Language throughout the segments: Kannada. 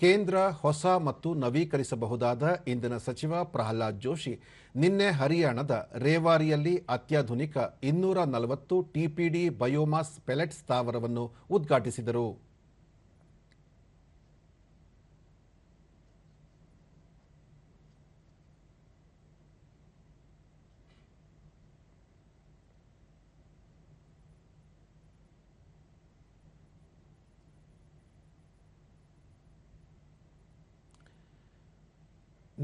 ಕೇಂದ್ರ ಹೊಸ ಮತ್ತು ನವೀಕರಿಸಬಹುದಾದ ಇಂಧನ ಸಚಿವ ಪ್ರಹ್ಲಾದ್ ಜೋಶಿ ನಿನ್ನೆ ಹರಿಯಾಣದ ರೇವಾರಿಯಲ್ಲಿ ಅತ್ಯಾಧುನಿಕ ಇನ್ನೂರ ನಲವತ್ತು ಟಿಪಿಡಿ ಬಯೋಮಾಸ್ ಪೆಲೆಟ್ ಸ್ಥಾವರವನ್ನು ಉದ್ಘಾಟಿಸಿದರು.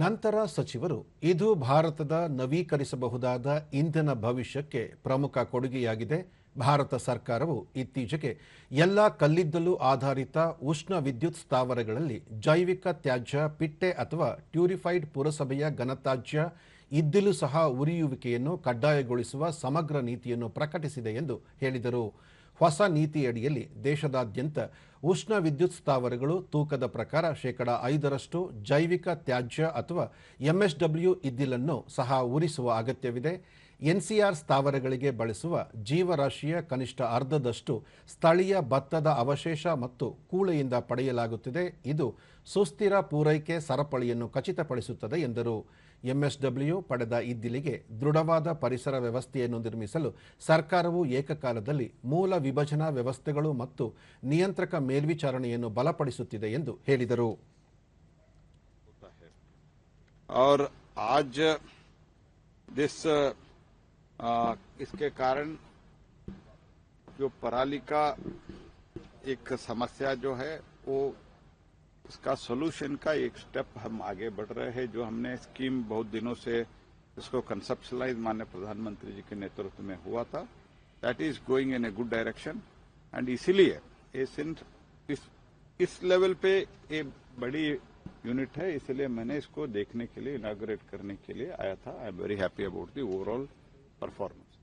ನಂತರ ಸಚಿವರು, ಇದು ಭಾರತದ ನವೀಕರಿಸಬಹುದಾದ ಇಂಧನ ಭವಿಷ್ಯಕ್ಕೆ ಪ್ರಮುಖ ಕೊಡುಗೆಯಾಗಿದೆ. ಭಾರತ ಸರ್ಕಾರವು ಇತ್ತೀಚೆಗೆ ಎಲ್ಲ ಕಲ್ಲಿದ್ದಲು ಆಧಾರಿತ ಉಷ್ಣ ವಿದ್ಯುತ್ ಸ್ಥಾವರಗಳಲ್ಲಿ ಜೈವಿಕ ತ್ಯಾಜ್ಯ, ಪಿಟ್ಟೆ ಅಥವಾ ಟ್ಯೂರಿಫೈಡ್ ಪುರಸಭೆಯ ಘನತ್ಯಾಜ್ಯ, ಇದ್ದಿಲು ಸಹ ಉರಿಯುವಿಕೆಯನ್ನು ಕಡ್ಡಾಯಗೊಳಿಸುವ ಸಮಗ್ರ ನೀತಿಯನ್ನು ಪ್ರಕಟಿಸಿದೆ ಎಂದು ಹೇಳಿದರು. ಹೊಸ ನೀತಿಯಡಿಯಲ್ಲಿ ದೇಶದಾದ್ಯಂತ ಉಷ್ಣ ವಿದ್ಯುತ್ ಸ್ಥಾವರಗಳು ತೂಕದ ಪ್ರಕಾರ ಶೇಕಡ ಐದರಷ್ಟು, ಜೈವಿಕ ತ್ಯಾಜ್ಯ ಅಥವಾ ಎಂಎಸ್ಡಬ್ಲ್ಯೂ ಇದ್ದಿಲನ್ನು ಸಹ ಉರಿಸುವ ಅಗತ್ಯವಿದೆ. ಎನ್ಸಿಆರ್ ಸ್ಥಾವರಗಳಿಗೆ ಬಳಸುವ ಜೀವರಾಶಿಯ ಕನಿಷ್ಠ ಅರ್ಧದಷ್ಟು ಸ್ಥಳೀಯ ಭತ್ತದ ಅವಶೇಷ ಮತ್ತು ಕೂಳೆಯಿಂದ ಪಡೆಯಲಾಗುತ್ತಿದೆ. ಇದು ಸುಸ್ಥಿರ ಪೂರೈಕೆ ಸರಪಳಿಯನ್ನು ಖಚಿತಪಡಿಸುತ್ತದೆ ಎಂದರು. ಎಂಎಸ್ಡಬ್ಲ್ಯೂ ಪಡೆದ ಇದ್ದಿಲಿಗೆ ದೃಢವಾದ ಪರಿಸರ ವ್ಯವಸ್ಥೆಯನ್ನು ನಿರ್ಮಿಸಲು ಸರ್ಕಾರವು ಏಕಕಾಲದಲ್ಲಿ ಮೂಲ ವಿಭಜನಾ ವ್ಯವಸ್ಥೆಗಳು ಮತ್ತು ನಿಯಂತ್ರಕ ಮೇಲ್ವಿಚಾರಣೆಯನ್ನು ಬಲಪಡಿಸುತ್ತಿದೆ ಎಂದು ಹೇಳಿದರು और आज दिस अ, इसके कारण जो पराली का एक समस्या जो है वो इसका सोल्यूशन का एक स्टेप हम आगे बढ़ रहे हैं जो हमने स्कीम बहुत दिनों से इसको कंसेप्शलाइज माननीय प्रधानमंत्री जी के नेतृत्व में हुआ था that is going in a good direction and इसीलिए ये सिंध इस इस लेवल पे ये बड़ी यूनिट है, इसलिए मैंने इसको देखने के लिए इनाग्रेट करने के लिए आया था। I am very happy about the overall performance